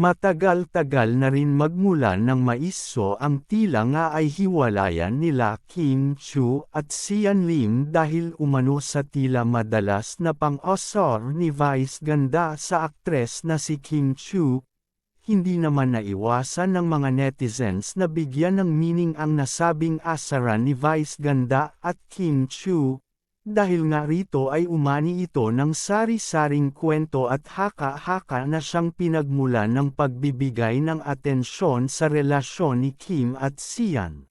Matagal-tagal na rin magmula ng maiso ang tila nga ay hiwalayan nila Kim Chu at Sian Lim dahil umano sa tila madalas na pang-osor ni Vice ganda sa aktres na si Kim Chu. Hindi naman naiwasan ng mga netizens na bigyan ng meaning ang nasabing asaran ni Vice ganda at Kim Chu. Dahil nga rito ay umani ito ng sari-saring kwento at haka-haka na siyang pinagmulan ng pagbibigay ng atensyon sa relasyon ni Kim at Sian.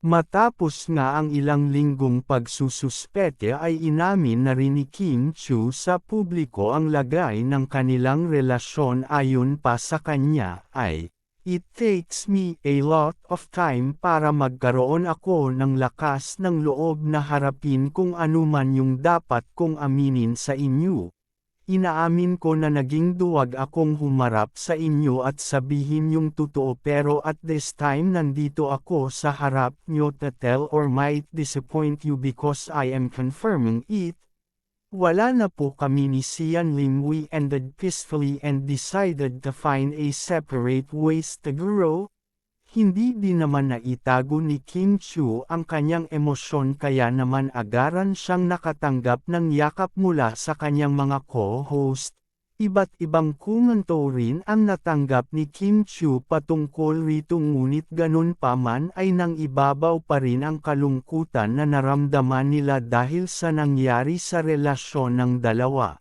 Matapos nga ang ilang linggong pagsususpete ay inamin na rin ni Kim Chu sa publiko ang lagay ng kanilang relasyon ayon pa sa kanya ay It takes me a lot of time para magkaroon ako ng lakas ng loob na harapin kung anuman yung dapat kong aminin sa inyo. Inaamin ko na naging duwag akong humarap sa inyo at sabihin yung totoo pero at this time nandito ako sa harap nyo to tell or might disappoint you because I am confirming it, wala na po kami ni Sian Lim we ended peacefully and decided to find a separate ways to grow. Hindi din naman naitago ni Kim Chu ang kanyang emosyon kaya naman agaran siyang nakatanggap ng yakap mula sa kanyang mga co-host. Iba't ibang komento rin ang natanggap ni Kim Chu patungkol rito ngunit ganun pa man ay nang ibabaw pa rin ang kalungkutan na naramdaman nila dahil sa nangyari sa relasyon ng dalawa.